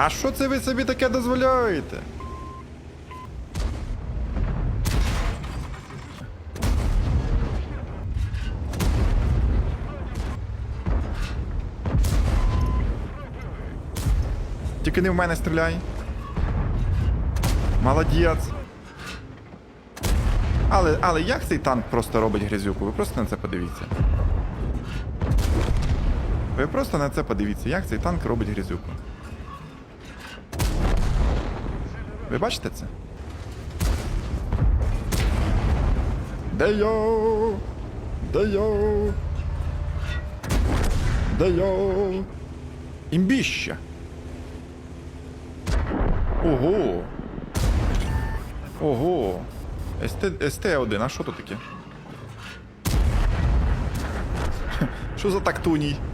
А що це ви собі таке дозволяєте? Тільки не в мене стріляй. Молодець. Але, але як цей танк просто робить грязюку? Ви просто на це подивіться. Ви просто на це подивіться, як цей танк робить грязюку. Ви бачите це? Де йо? Де йо? Де йо? Імбіща. Ого. Ого. СТ, СТ1, а що тут таке? Що за тактуній?